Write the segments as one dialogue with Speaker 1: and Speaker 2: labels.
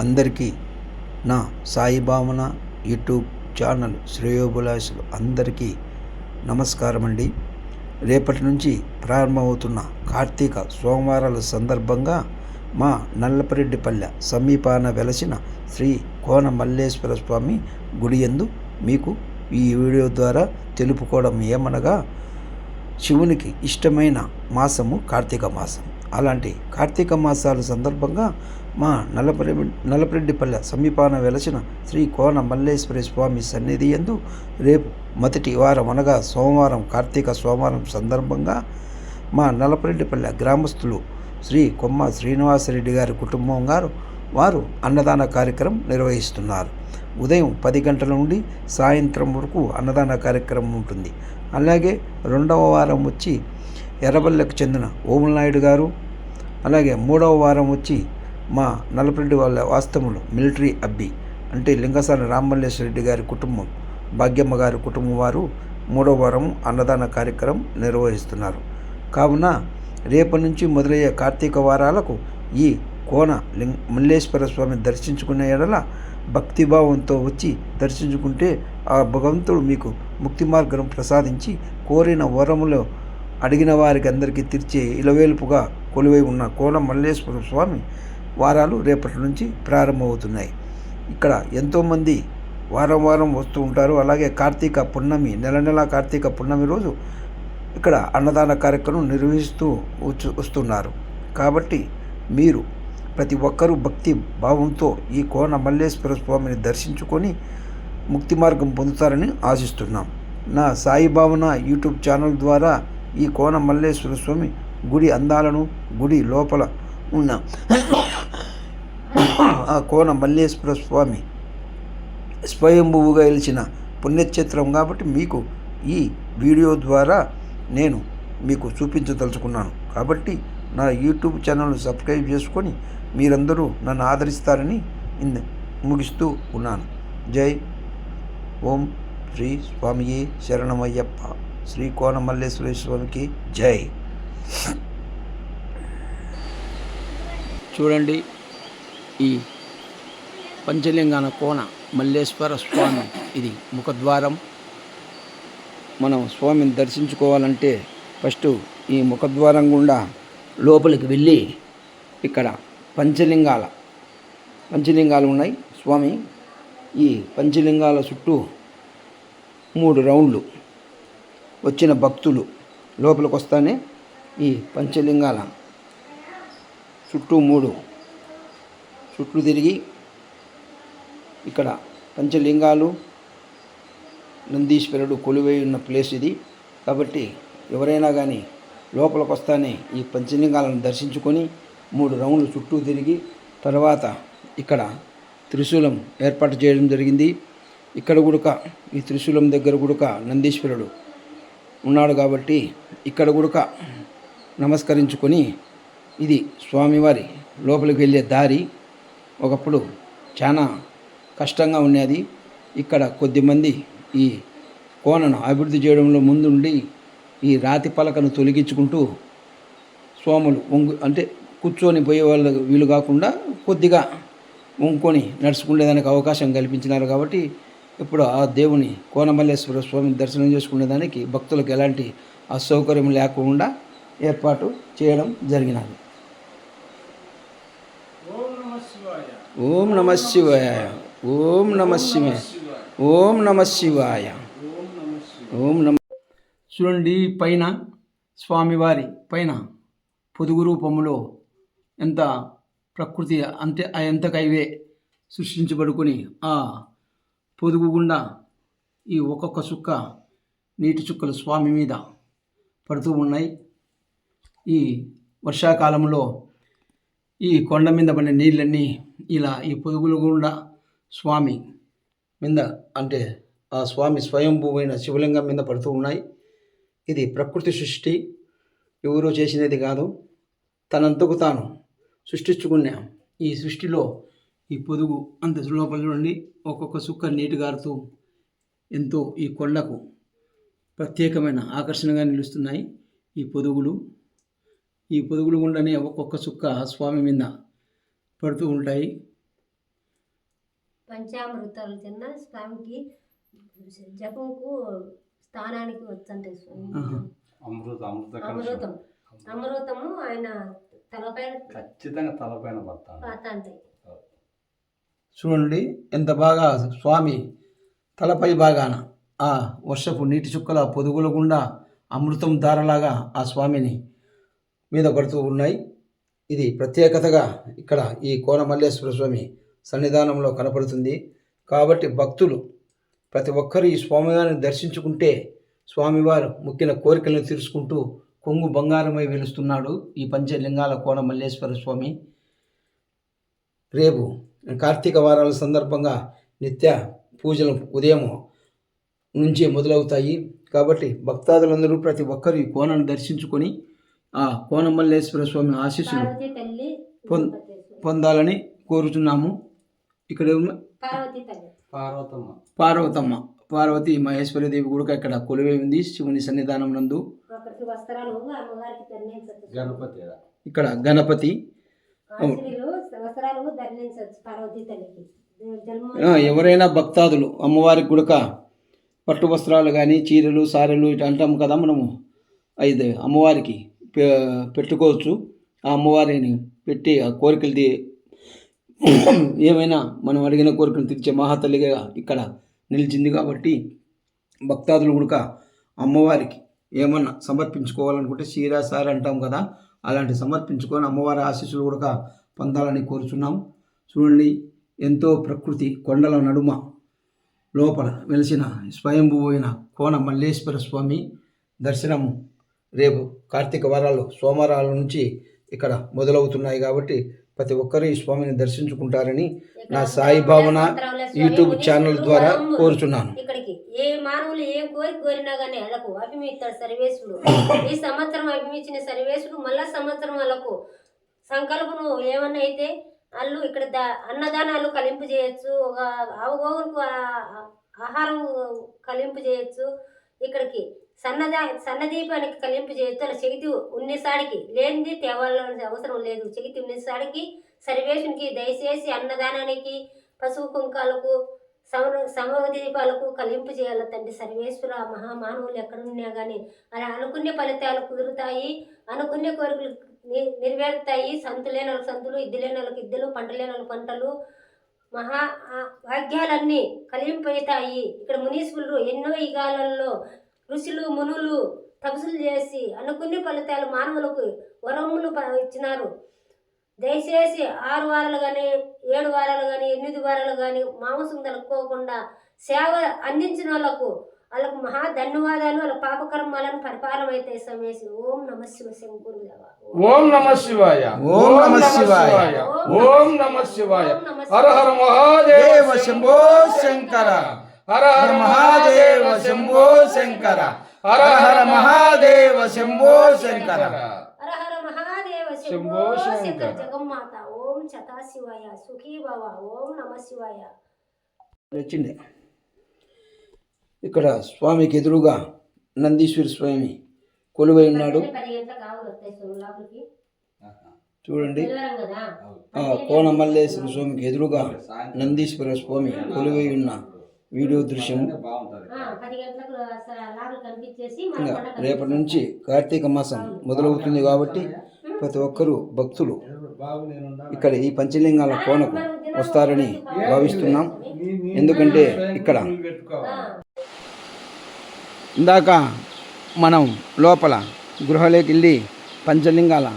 Speaker 1: అందరికీ నా సాయి భావన యూట్యూబ్ ఛానల్ శ్రేయోభిలాషులు అందరికీ నమస్కారం అండి రేపటి నుంచి ప్రారంభమవుతున్న కార్తీక సోమవారాల సందర్భంగా మా నల్లపరెడ్డిపల్లె సమీపాన వెలసిన శ్రీ కోన మల్లేశ్వర స్వామి గుడి యందు మీకు ఈ వీడియో ద్వారా తెలుపుకోవడం ఏమనగా శివునికి ఇష్టమైన మాసము కార్తీక మాసం. అలాంటి కార్తీక మాసాల సందర్భంగా మా నల్లపరె నల్లపరెడ్డిపల్లె సమీపాన వెలసిన శ్రీ కోన మల్లేశ్వరి స్వామి సన్నిధి యందు రేపు మొదటి వారం అనగా సోమవారం కార్తీక సోమవారం సందర్భంగా మా నల్లపరెడ్డిపల్లె గ్రామస్తులు శ్రీ కొమ్మ శ్రీనివాసరెడ్డి గారి కుటుంబం గారు వారు అన్నదాన కార్యక్రమం నిర్వహిస్తున్నారు. ఉదయం పది గంటల నుండి సాయంత్రం వరకు అన్నదాన కార్యక్రమం ఉంటుంది. అలాగే రెండవ వారం వచ్చి ఎర్రబల్లెకు చెందిన ఓములనాయుడు గారు అలాగే మూడవ వారం వచ్చి మా నల్లపరెడ్డి వాళ్ళ వాస్తవులు మిలిటరీ అబ్బి అంటే లింగసాని రామ్మల్లేశ్వరరెడ్డి గారి కుటుంబం. భాగ్యమ్మ గారి కుటుంబం వారు మూడో వారం అన్నదాన కార్యక్రమం నిర్వహిస్తున్నారు. కావున రేపటి నుంచి మొదలయ్యే కార్తీక వారాలకు ఈ కోన లింగ మల్లేశ్వర స్వామి దర్శించుకునే ఎడల భక్తిభావంతో వచ్చి దర్శించుకుంటే ఆ భగవంతుడు మీకు ముక్తి మార్గం ప్రసాదించి కోరిన వరములో అడిగిన వారికి అందరికీ తీర్చే ఇలవేలుపుగా కొలువై ఉన్న కోన మల్లేశ్వర స్వామి వారాలు రేపటి నుంచి ప్రారంభమవుతున్నాయి. ఇక్కడ ఎంతోమంది వారం వారం వస్తూ ఉంటారు. అలాగే కార్తీక పున్నమి నెల నెల కార్తీక పున్నమి రోజు ఇక్కడ అన్నదాన కార్యక్రమం నిర్వహిస్తూ వస్తున్నారు. కాబట్టి మీరు ప్రతి ఒక్కరూ భక్తి భావంతో ఈ కోన మల్లేశ్వర స్వామిని దర్శించుకొని ముక్తి మార్గం పొందుతారని ఆశిస్తున్నాం. నా సాయి భావన యూట్యూబ్ ఛానల్ ద్వారా ఈ కోన మల్లేశ్వర స్వామి గుడి అందాలను గుడి లోపల ఉన్న ఆ కోన మల్లేశ్వర స్వామి. స్వయంభువుగా వెలిచిన పుణ్యక్షేత్రం కాబట్టి మీకు ఈ వీడియో ద్వారా నేను మీకు చూపించదలుచుకున్నాను. కాబట్టి నా యూట్యూబ్ ఛానల్ సబ్స్క్రైబ్ చేసుకొని మీరందరూ నన్ను ఆదరిస్తారని ముగిస్తూ ఉన్నాను. జై ఓం శ్రీ స్వామియే శరణమయ్యప్ప. శ్రీ కోన మల్లేశ్వర స్వామికి జై.
Speaker 2: చూడండి ఈ పంచలింగాన కోన మల్లేశ్వర స్వామి ఇది ముఖద్వారం. మనం స్వామిని దర్శించుకోవాలంటే ఫస్ట్ ఈ ముఖద్వారం గుండా లోపలికి వెళ్ళి ఇక్కడ పంచలింగాల పంచలింగాలు ఉన్నాయి. స్వామి ఈ పంచలింగాల చుట్టూ మూడు రౌండ్లు వచ్చిన భక్తులు లోపలికి వస్తానే ఈ పంచలింగాల చుట్టూ మూడు చుట్టూ తిరిగి ఇక్కడ పంచలింగాలు నందీశ్వరుడు కొలువై ఉన్న ప్లేస్ ఇది. కాబట్టి ఎవరైనా కానీ లోపలికి వస్తానే ఈ పంచలింగాలను దర్శించుకొని మూడు రౌండ్లు చుట్టూ తిరిగి తర్వాత ఇక్కడ త్రిశూలం ఏర్పాటు చేయడం జరిగింది. ఇక్కడ గుడక ఈ త్రిశూలం దగ్గర గుడక నందీశ్వరుడు ఉన్నాడు కాబట్టి ఇక్కడ గుడక నమస్కరించుకొని ఇది స్వామివారి లోపలికి వెళ్ళే దారి. ఒకప్పుడు చాలా కష్టంగా ఉండేది. ఇక్కడ కొద్దిమంది ఈ కోనను అభివృద్ధి చేయడంలో ముందుండి ఈ రాతి పలకను తొలగించుకుంటూ స్వాములు వంగు అంటే కూర్చొని పోయే వాళ్ళు వీలు కాకుండా కొద్దిగా వంకొని నడుచుకునేదానికి అవకాశం కల్పించినారు కాబట్టి ఇప్పుడు ఆ దేవుని కోనమల్లేశ్వర స్వామిని దర్శనం చేసుకునేదానికి భక్తులకు ఎలాంటి అసౌకర్యం లేకుండా ఏర్పాటు చేయడం జరిగినది. ఓం నమ శివాయ. ఓం నమ శివాయ. ఓం నమ శివాయ. ఓం నమ చూడండి పైన స్వామివారి పైన పొదుగు రూపములో ఎంత ప్రకృతి అంతే ఎంతకైవే సృష్టించబడుకొని ఆ పొదుగు గుండా ఈ ఒక్కొక్క చుక్క నీటి చుక్కలు స్వామి మీద పడుతూ ఉన్నాయి. ఈ వర్షాకాలంలో ఈ కొండ మీద పడిన నీళ్ళన్నీ ఇలా ఈ పొదుగులు గుండా స్వామి మీద అంటే ఆ స్వామి స్వయంభూమైన శివలింగం మీద పడుతూ ఉన్నాయి. ఇది ప్రకృతి సృష్టి. ఎవరో చేసినది కాదు. తనంతకు తాను సృష్టించుకున్న ఈ సృష్టిలో ఈ పొదుగు అంత లోపల నుండి ఒక్కొక్క చుక్క నీటి గారుతూ ఎంతో ఈ కొండకు ప్రత్యేకమైన ఆకర్షణగా నిలుస్తున్నాయి ఈ పొదుగులు. ఈ పొదుగులు గుండానే ఒక్కొక్క చుక్క స్వామి మీద పడుతూ ఉంటాయి.
Speaker 3: పంచామృతాలు తిన్న స్వామికి జపంకు స్థానానికి వచ్చంటే.
Speaker 2: అమృత అమృత
Speaker 3: అమృతము ఆయన తలపైన
Speaker 2: ఖచ్చితంగా తలపైన
Speaker 1: చూడండి ఎంత బాగా స్వామి తలపై భాగాన ఆ వర్షపు నీటి చుక్కల పొదుగుల గుండా అమృతం ధారలాగా ఆ స్వామిని మీద పడుతూ ఉన్నాయి. ఇది ప్రత్యేకతగా ఇక్కడ ఈ కోనమల్లేశ్వర స్వామి సన్నిధానంలో కనపడుతుంది. కాబట్టి భక్తులు ప్రతి ఒక్కరు ఈ స్వామివారిని దర్శించుకుంటే స్వామివారు ముక్కిన కోరికలను తీర్చుకుంటూ కొంగు బంగారమై వెలుస్తున్నాడు ఈ పంచలింగాల కోనమల్లేశ్వర స్వామి. రేపు కార్తీక వారాల సందర్భంగా నిత్య పూజలు ఉదయం నుంచి మొదలవుతాయి. కాబట్టి భక్తాదులందరూ ప్రతి ఒక్కరు ఈ కోనను దర్శించుకొని ఆ కోనమల్లేశ్వర స్వామి ఆశీస్సులు పొందాలని కోరుచున్నాము. ఇక్కడ ఉన్న
Speaker 3: పార్వతీ తల్లి.
Speaker 2: పార్వతమ్మ.
Speaker 1: పార్వతమ్మ పార్వతి మహేశ్వరదేవి కూడా ఇక్కడ కొలువై ఉంది. శివుని సన్నిధానం నందు
Speaker 3: అక్కడికి వస్త్రాలు అమ్మగారికి ధరించవచ్చు.
Speaker 2: గణపతి
Speaker 1: ఇక్కడ గణపతి. ఎవరైనా భక్తాదులు అమ్మవారికి గుడక పట్టు వస్త్రాలు కానీ చీరలు సారెలు ఇటు అంటాం కదా మనము. అయితే అమ్మవారికి పెట్టుకోవచ్చు. ఆ అమ్మవారిని పెట్టి ఆ కోరికలు తీ ఏమైనా మనం అడిగిన కోరికలు తీర్చే మహాతల్లిగా ఇక్కడ నిలిచింది కాబట్టి భక్తాదులు గుడక అమ్మవారికి ఏమన్నా సమర్పించుకోవాలనుకుంటే చీర సారి అంటాం కదా అలాంటి సమర్పించుకొని అమ్మవారి ఆశీస్సులు కూడా పొందాలని కోరుచున్నాం. చూడండి ఎంతో ప్రకృతి కొండల నడుమ లోపల వెలిసిన స్వయంభూ అయిన కోన మల్లేశ్వర స్వామి దర్శనము రేపు కార్తీక వారాలు సోమవారాల నుంచి ఇక్కడ మొదలవుతున్నాయి కాబట్టి ప్రతి ఒక్కరూ ఈ స్వామిని దర్శించుకుంటారని నా సాయి భావన యూట్యూబ్ ఛానల్ ద్వారా కోరుచున్నాను.
Speaker 3: ఇక్కడికి. ఏ మానవులు ఏం కోరిక కోరినా గానీ వాళ్ళకు అభిమిస్తాడు సర్వేశ్వరుడు ఈ సంవత్సరం అభిమించిన సర్వేశ్వరుడు మళ్ళా సంవత్సరం వాళ్ళకు సంకల్పం ఏమన్నా అయితే వాళ్ళు ఇక్కడ దా అన్నదానాలు కలింపు చేయొచ్చు ఒక అవగోగులకు ఆహారం కలింపు చేయొచ్చు ఇక్కడికి. సన్నదా సన్నదీపానికి కలింపు చేయొచ్చు శక్తి ఉన్నసాడికి లేనిది తేవాలని అవసరం లేదు. శక్తి ఉన్నసాడికి సర్వేషునికి దయచేసి అన్నదానానికి పశువు కుంకాలకు సమ సమూహ దీపాలకు కలింపు చేయాలి తండ్రి సర్వేశ్వర మహామానవులు ఎక్కడున్నా కానీ అలా అనుకునే ఫలితాలు కుదురుతాయి. అనుకునే కోరికలు నెరవేరుతాయి. సంతు లేని వాళ్ళకి సంతులు ఇద్దు లేని వాళ్ళకి ఇద్దులు పంట లేని వాళ్ళకి పంటలు మహా వాక్యాలన్నీ కలింపవుతాయి ఇక్కడ మునీశ్వరులు ఎన్నో యుగాలలో ఋషులు మునులు తపస్సులు చేసి అనుకునే ఫలితాలు మానవులకు వరములు ఇచ్చినారు. దయచేసి ఆరు వారాలు కానీ ఏడు వారాలు కానీ ఎనిమిది వారాలు కానీ మాంసం తలుపుకోకుండా సేవ అందించిన వాళ్ళకు వాళ్ళకు మహా ధన్యవాదాలు వాళ్ళ పాపకర్మాలను పరిపాలన అయితే సమేసి. ఓం నమ శివ శంకురుదేవ
Speaker 2: ఓం నమ శివాయ.
Speaker 1: ఓం నమ శివాయ.
Speaker 2: ఓం నమ శివాయ. హర హర మహాదేవ
Speaker 1: దేవ శంభో శంకర.
Speaker 2: హర
Speaker 1: హర మహాదేవ శంభో శంకర. హర హర మహాదేవ శంభో శంకర.
Speaker 3: హర హర మహాదేవ
Speaker 2: శంభో శంకర.
Speaker 3: శంకర. జగమ్మాత ఓం చతా శివాయ సుఖీ భవ ఓం నమ శివాయ.
Speaker 1: వచ్చింది. ఇక్కడ స్వామికి ఎదురుగా నందీశ్వర స్వామి కొలువై ఉన్నాడు. చూడండి. కోనమల్లేశ్వర స్వామికి ఎదురుగా నందీశ్వర స్వామి కొలువై ఉన్న వీడియో దృశ్యం. రేపటి నుంచి కార్తీక మాసం మొదలవుతుంది కాబట్టి ప్రతి ఒక్కరూ భక్తులు ఇక్కడ ఈ పంచలింగాల కోనకు వస్తారని భావిస్తున్నాం. ఎందుకంటే ఇక్కడ ఇందాక మనం లోపల గృహలోకి వెళ్ళి పంచలింగాల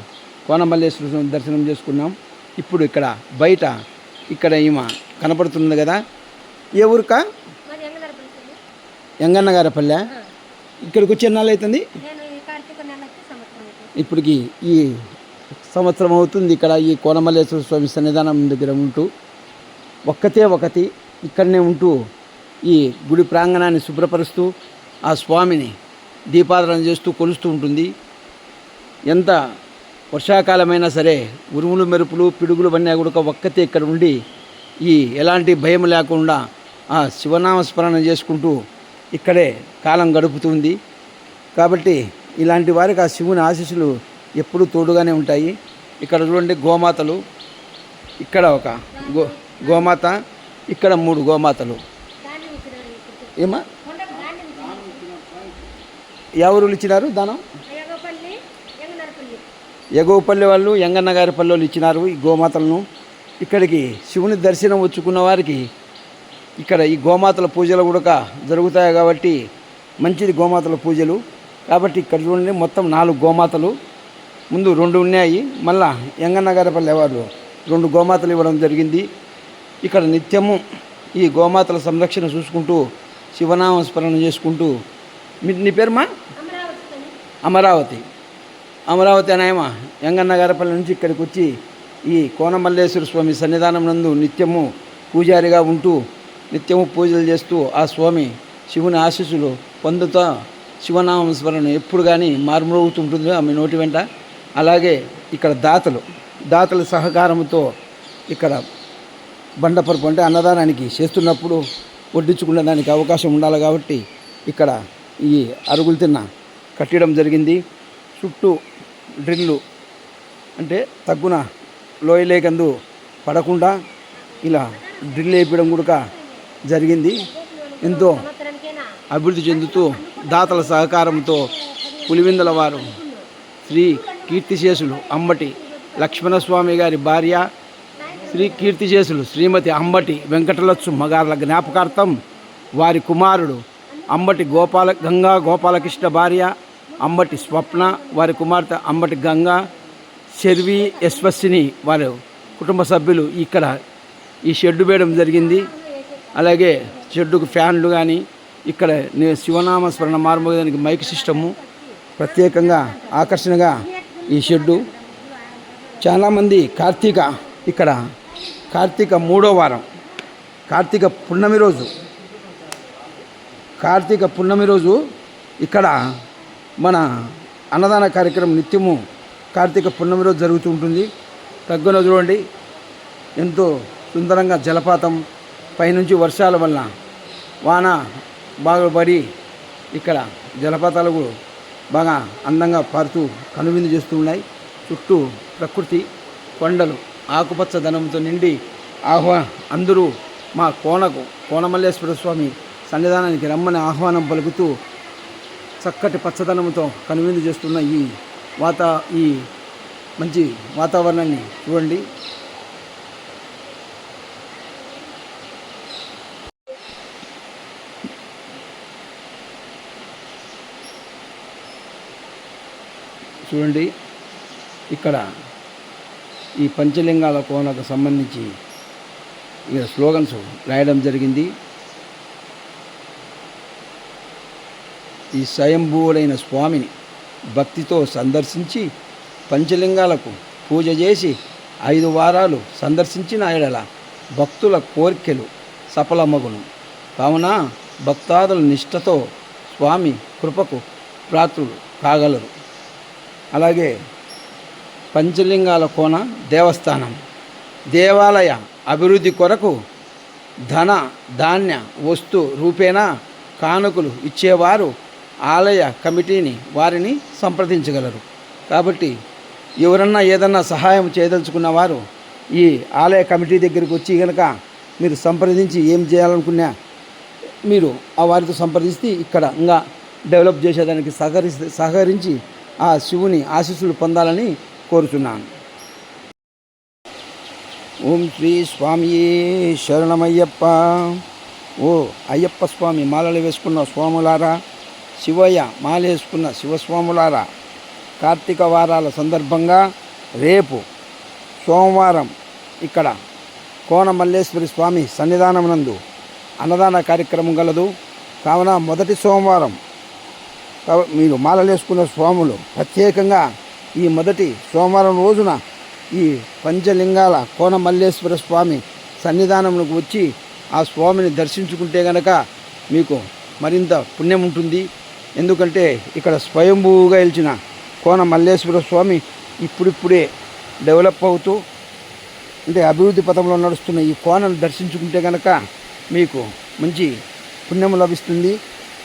Speaker 1: కోనమల్లేశ్వర స్వామి దర్శనం చేసుకున్నాం. ఇప్పుడు ఇక్కడ బయట ఇక్కడ ఈమె కనపడుతుంది కదా. ఏ ఊరిక? ఎంగన్న గారపల్లె ఇక్కడికి వచ్చి ఎన్నాళ్ళు అవుతుంది. ఇప్పటికి ఈ సంవత్సరం అవుతుంది ఇక్కడ ఈ కోనమల్లేశ్వర స్వామి సన్నిధానం దగ్గర ఉంటూ. ఒక్కతే ఒకటి ఇక్కడనే ఉంటూ ఈ గుడి ప్రాంగణాన్ని శుభ్రపరుస్తూ ఆ స్వామిని దీపారాధన చేస్తూ కొలుస్తూ ఉంటుంది. ఎంత వర్షాకాలమైనా సరే ఉరుములు మెరుపులు పిడుగులు పడినా కూడా ఒక్కతే ఇక్కడ ఉండి ఈ ఎలాంటి భయం లేకుండా ఆ శివనామస్మరణ చేసుకుంటూ ఇక్కడే కాలం గడుపుతుంది. కాబట్టి ఇలాంటి వారికి ఆ శివుని ఆశీస్సులు ఎప్పుడూ తోడుగానే ఉంటాయి. ఇక్కడ చూడండి గోమాతలు. ఇక్కడ ఒక గో గోమాత ఇక్కడ మూడు గోమాతలు. ఏమా?
Speaker 3: ఇచ్చినారు.
Speaker 1: ఎవరు ఇచ్చినారు దానం?
Speaker 3: అయ్యగపల్లి
Speaker 1: వాళ్ళు ఎంగన్నగారి పల్లెలు ఇచ్చినారు ఈ గోమాతలను. ఇక్కడికి శివుని దర్శనం వచ్చుకున్న వారికి ఇక్కడ ఈ గోమాతల పూజలు కూడా జరుగుతాయి కాబట్టి మంచిది గోమాతల పూజలు. కాబట్టి ఇక్కడ చూడండి మొత్తం నాలుగు గోమాతలు. ముందు రెండు ఉన్నాయి మళ్ళా ఎంగన్న గారి పల్లె వారు రెండు గోమాతలు ఇవ్వడం జరిగింది. ఇక్కడ నిత్యము ఈ గోమాతల సంరక్షణ చూసుకుంటూ శివనామ స్మరణ చేసుకుంటూ. మీ నీ పేరుమా.
Speaker 3: అమరావతి.
Speaker 1: అమరావతి అనేమ యంగన్నగారపల్లి నుంచి ఇక్కడికి వచ్చి ఈ కోనమల్లేశ్వర స్వామి సన్నిధానం నందు నిత్యము పూజారిగా ఉంటూ నిత్యము పూజలు చేస్తూ ఆ స్వామి శివుని ఆశీస్సులు పొందుతా శివనామ స్మరణ ఎప్పుడు కానీ మారుమ్రోగుతుంటుంది ఆమె నోటి వెంట. అలాగే ఇక్కడ దాతలు దాతల సహకారంతో ఇక్కడ బండపరుపు అంటే అన్నదానానికి చేస్తున్నప్పుడు వడ్డించుకునే దానికి అవకాశం ఉండాలి కాబట్టి ఇక్కడ ఈ అరుగులు తిన్న కట్టడం జరిగింది. చుట్టూ డ్రిల్లు అంటే తగ్గున లోయలేకందు పడకుండా ఇలా డ్రిల్ వేయడం కూడా జరిగింది. ఎంతో అభివృద్ధి చెందుతూ దాతల సహకారంతో పులివిందల వారు శ్రీ కీర్తిశేషులు అంబటి లక్ష్మణస్వామి గారి భార్య శ్రీ కీర్తిశేషులు శ్రీమతి అంబటి వెంకటలచ్చు మగార్ల జ్ఞాపకార్థం వారి కుమారుడు అంబటి గోపాల గంగా గోపాలకృష్ణ భార్య అంబటి స్వప్న వారి కుమార్తె అంబటి గంగా శర్వి యశ్వస్సిని వారి కుటుంబ సభ్యులు ఇక్కడ ఈ షెడ్డు వేయడం జరిగింది. అలాగే షెడ్డుకు ఫ్యాన్లు కానీ ఇక్కడ నే- శివనామ స్మరణ మార్మోగదానికి మైక్ సిస్టము ప్రత్యేకంగా ఆకర్షణగా ఈ షెడ్డు. చాలామంది కార్తీక ఇక్కడ కార్తీక మూడో వారం కార్తీక పున్నమి రోజు. కార్తీక పున్నమి రోజు ఇక్కడ మన అన్నదాన కార్యక్రమం నిత్యము కార్తీక పున్నమి రోజు జరుగుతూ ఉంటుంది. తగ్గున చూడండి. ఎంతో సుందరంగా జలపాతం పైనుంచి వర్షాల వల్ల వాన బాగా పడి ఇక్కడ జలపాతాలు కూడా బాగా అందంగా పారుతూ కనువిందు చేస్తూ ఉన్నాయి. చుట్టూ ప్రకృతి కొండలు ఆకుపచ్చ ధనంతో నిండి ఆహ్వా అందరూ మా కోనకు కోనమల్లేశ్వర స్వామి సన్నిధానానికి రమ్మని ఆహ్వానం పలుకుతూ చక్కటి పచ్చదనంతో కనువిందు చేస్తున్న ఈ వాత ఈ మంచి వాతావరణాన్ని చూడండి. చూడండి. ఇక్కడ ఈ పంచలింగాల కోనకు సంబంధించి ఇక్కడ స్లోగన్స్ రాయడం జరిగింది. ఈ స్వయంభూవుడైన స్వామిని భక్తితో సందర్శించి పంచలింగాలకు పూజ చేసి ఐదు వారాలు సందర్శించిన ఎడల భక్తుల కోరికలు సఫలమగును. కావున భక్తాదుల నిష్ఠతో స్వామి కృపకు ప్రాతులు కాగలరు. అలాగే పంచలింగాల కోన దేవస్థానం. దేవాలయ అభివృద్ధి కొరకు ధన ధాన్య వస్తు రూపేణా కానుకలు ఇచ్చేవారు ఆలయ కమిటీని వారిని సంప్రదించగలరు. కాబట్టి ఎవరన్నా ఏదన్నా సహాయం చేయదలుచుకున్న వారు ఈ ఆలయ కమిటీ దగ్గరికి వచ్చి కనుక మీరు సంప్రదించి ఏం చేయాలనుకున్నా మీరు ఆ వారితో సంప్రదిస్తే ఇక్కడ ఇంకా డెవలప్ చేసేదానికి సహకరిస్తే సహకరించి ఆ శివుని ఆశీస్సులు పొందాలని కోరుచున్నాను. ఓం శ్రీ స్వామి శరణమయ్యప్ప. ఓ అయ్యప్ప స్వామి మాలలు వేసుకున్న స్వాములారా శివయ్య మాల వేసుకున్న శివస్వాములారా కార్తీక వారాల సందర్భంగా రేపు సోమవారం ఇక్కడ కోనమల్లేశ్వరి స్వామి సన్నిధానం నందు అన్నదాన కార్యక్రమం గలదు. కావున మొదటి సోమవారం మీరు మాలలేసుకున్న స్వాములు ప్రత్యేకంగా ఈ మొదటి సోమవారం రోజున ఈ పంచలింగాల కోనమల్లేశ్వర స్వామి సన్నిధానంలోకి వచ్చి ఆ స్వామిని దర్శించుకుంటే గనక మీకు మరింత పుణ్యం ఉంటుంది. ఎందుకంటే ఇక్కడ స్వయంభూగా వెలిచిన కోన మల్లేశ్వర స్వామి ఇప్పుడిప్పుడే డెవలప్ అవుతూ అంటే అభివృద్ధి పథంలో నడుస్తున్న ఈ కోనను దర్శించుకుంటే కనుక మీకు మంచి పుణ్యం లభిస్తుంది.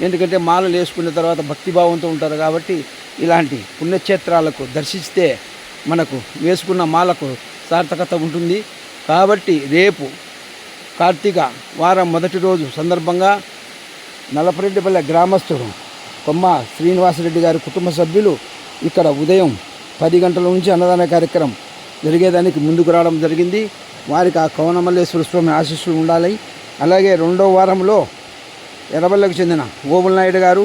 Speaker 1: ఎందుకంటే మాలలు వేసుకున్న తర్వాత భక్తిభావంతో ఉంటారు కాబట్టి ఇలాంటి పుణ్యక్షేత్రాలకు దర్శిస్తే మనకు వేసుకున్న మాలకు సార్థకత ఉంటుంది. కాబట్టి రేపు కార్తీక వారం మొదటి రోజు సందర్భంగా నలపరెడ్డిపల్లె గ్రామస్తులు కొమ్మ శ్రీనివాసరెడ్డి గారి కుటుంబ సభ్యులు ఇక్కడ ఉదయం పది గంటల నుంచి అన్నదాన కార్యక్రమం జరిగేదానికి ముందుకు రావడం జరిగింది. వారికి ఆ కవనమల్లేశ్వర స్వామి ఆశీస్సులు ఉండాలి. అలాగే రెండో వారంలో ఎర్రబల్లకు చెందిన ఓబుల్ నాయుడు గారు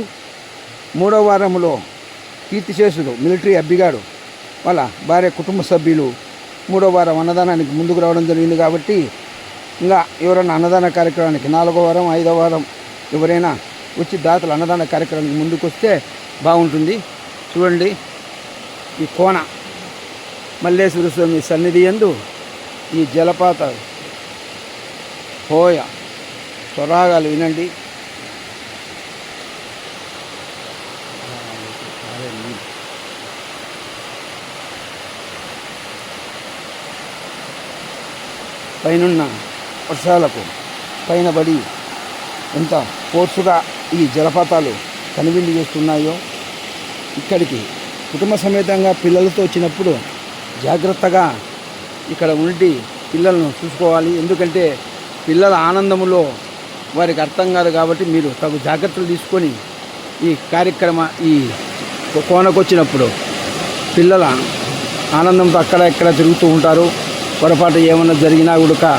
Speaker 1: మూడో వారంలో కీర్తిశేషుడు మిలిటరీ అబ్బిగాడు. వాళ్ళ భార్య కుటుంబ సభ్యులు మూడో వారం అన్నదానానికి ముందుకు రావడం జరిగింది కాబట్టి ఇంకా ఎవరైనా అన్నదాన కార్యక్రమానికి నాలుగో వారం ఐదో వారం ఎవరైనా వచ్చి దాతలు అన్నదాన కార్యక్రమానికి ముందుకు వస్తే బాగుంటుంది. చూడండి ఈ కోన మల్లేశ్వర స్వామి సన్నిధి ఎందు ఈ జలపాత హోయ స్వరాగాలు వినండి. పైనున్న వర్షాలకు పైన పడి ఎంత ఫోర్సుగా ఈ జలపాతాలు కనువిండి చేస్తున్నాయో ఇక్కడికి కుటుంబ సమేతంగా పిల్లలతో వచ్చినప్పుడు జాగ్రత్తగా ఇక్కడ ఉండి పిల్లలను చూసుకోవాలి. ఎందుకంటే పిల్లల ఆనందములో వారికి అర్థం కాదు కాబట్టి మీరు తగు జాగ్రత్తలు తీసుకొని ఈ కార్యక్రమ ఈ కోనకు వచ్చినప్పుడు పిల్లల ఆనందంతో అక్కడ ఇక్కడ తిరుగుతూ ఉంటారు. పొరపాటు ఏమన్నా జరిగినా కూడా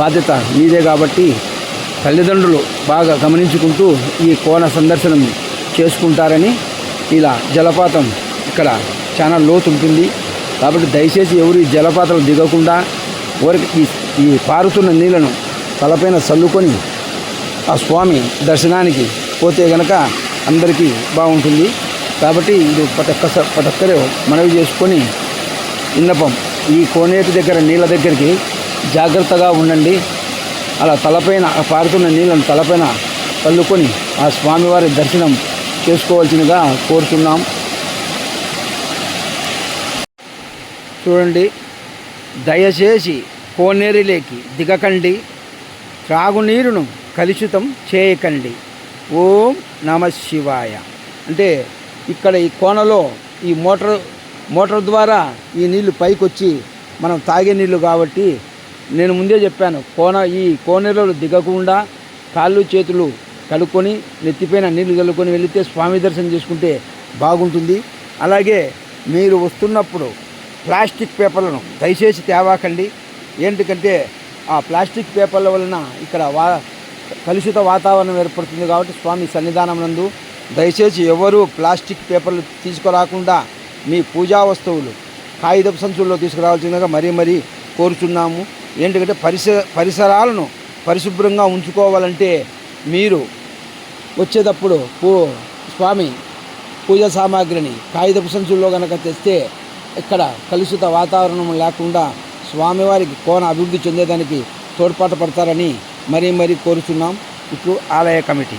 Speaker 1: బాధ్యత మీదే కాబట్టి తల్లిదండ్రులు బాగా గమనించుకుంటూ ఈ కోన సందర్శనం చేసుకుంటారని ఇలా జలపాతం ఇక్కడ చాలా లోతు ఉంటుంది. కాబట్టి దయచేసి ఎవరు ఈ జలపాతం దిగకుండా ఊరికి ఈ ఈ పారుతున్న నీళ్ళను తలపైన చల్లుకొని ఆ స్వామి దర్శనానికి పోతే గనక అందరికీ బాగుంటుంది. కాబట్టి ఇది పటక్క పటక్కరే మనవి చేసుకొని విన్నపం ఈ కోనేటి దగ్గర నీళ్ళ దగ్గరికి జాగ్రత్తగా ఉండండి. అలా తలపైన పారుతున్న నీళ్ళను తలపైన చల్లుకొని ఆ స్వామివారి దర్శనం చేసుకోవాల్సిందిగా కోరుతున్నాం చూడండి దయచేసి కోనేరులేకి దిగకండి. త్రాగునీరును కలుషితం చేయకండి. ఓం నమ శివాయ. అంటే ఇక్కడ ఈ కోనలో ఈ మోటార్ మోటార్ ద్వారా ఈ నీళ్ళు పైకి వచ్చి మనం తాగే నీళ్ళు కాబట్టి నేను ముందే చెప్పాను కోన ఈ కోనేరులో దిగకుండా కాళ్ళు చేతులు కలుక్కొని నెత్తిపైన నీళ్ళు చల్లుకొని వెళితే స్వామి దర్శనం చేసుకుంటే బాగుంటుంది. అలాగే మీరు వస్తున్నప్పుడు ప్లాస్టిక్ పేపర్లను దయచేసి తేవాకండి. ఏంటికంటే ఆ ప్లాస్టిక్ పేపర్ల వలన ఇక్కడ వా కలుషిత వాతావరణం ఏర్పడుతుంది కాబట్టి స్వామి సన్నిధానం నందు దయచేసి ఎవరు ప్లాస్టిక్ పేపర్లు తీసుకురాకుండా మీ పూజా వస్తువులు కాగితపు సంచుల్లో తీసుకురావాల్సిందిగా మరీ మరీ కోరుచున్నాము. ఏంటంటే పరిసర పరిసరాలను పరిశుభ్రంగా ఉంచుకోవాలంటే మీరు వచ్చేటప్పుడు పూ స్వామి పూజా సామాగ్రిని కాగితపు సంచుల్లో కనుక తెస్తే ఇక్కడ కలుషిత వాతావరణం లేకుండా స్వామివారికి కోన అభివృద్ధి చెందేదానికి తోడ్పాటు పడతారని మరీ మరీ కోరుచున్నాం. ఇట్లు ఆలయ కమిటీ.